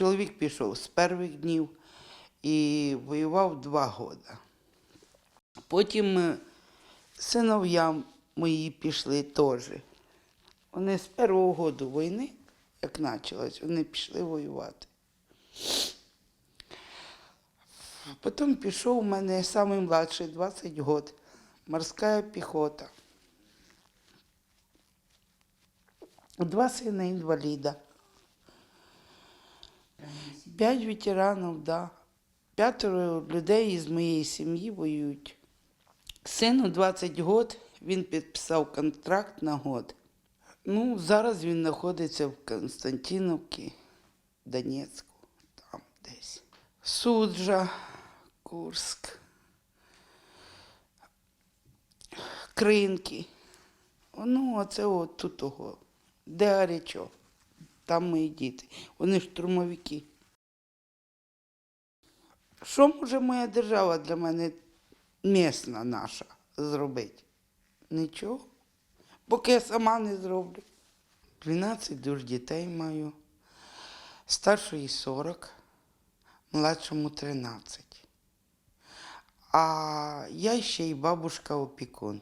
Чоловік пішов з перших днів і воював два роки. Потім е, синов'я мої пішли теж. Вони з першого року війни, як почалось, вони пішли воювати. Потім пішов у мене самий младший, 20 років, морська піхота. Два сина інваліда. П'ять ветеранів, да. П'ятеро людей із моєї сім'ї воюють. Сину 20 років, він підписав контракт на год. Ну, зараз він знаходиться в Константиновці, Донецьку, там десь. Суджа, Курск, Кринки. Ну, оце от тут того. Де гарячо. Там мої діти. Вони штурмовики. Що може моя держава для мене місна наша зробити? Нічого. Поки я сама не зроблю. 12 душ дітей маю. Старшої 40, младшому 13. А я ще й бабушка опікун.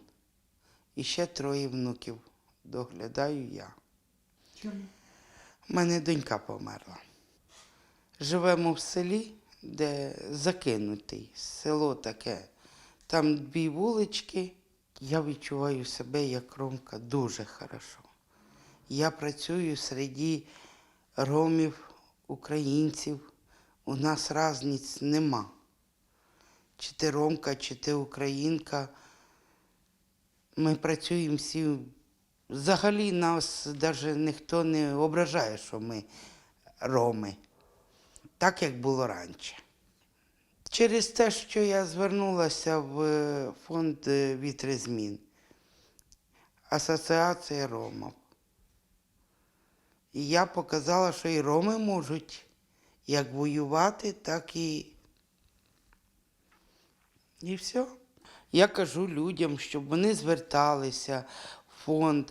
І ще троє внуків доглядаю я. Чому? У мене донька померла. Живемо в селі, де закинутий, село таке. Там дві вулички. Я відчуваю себе як ромка дуже хорошо. Я працюю серед ромів, українців. У нас різниць нема. Чи ти ромка, чи ти українка. Ми працюємо всі. Взагалі нас навіть ніхто не ображає, що ми роми, так як було раніше. Через те, що я звернулася в е, фонд е, вітризмін, Асоціація Ромів. І я показала, що і роми можуть як воювати, так і. І все. Я кажу людям, щоб вони зверталися в фонд,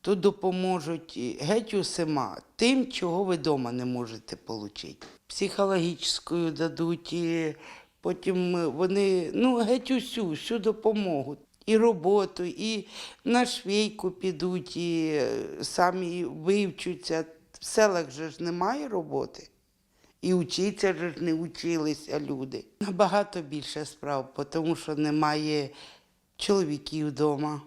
то допоможуть геть усіма, тим, чого ви вдома не можете отримати. Психологічну дадуть, і потім вони ну, геть усю, всю допомогу. І роботу, і на швейку підуть, і е, самі вивчуться. В селах же ж немає роботи. І вчитися ж не вчилися люди. Набагато більше справ, тому що немає чоловіків вдома.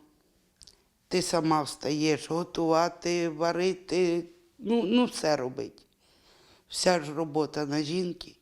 Ти сама встаєш готувати, варити, ну, ну все робити. Вся ж робота на жінки.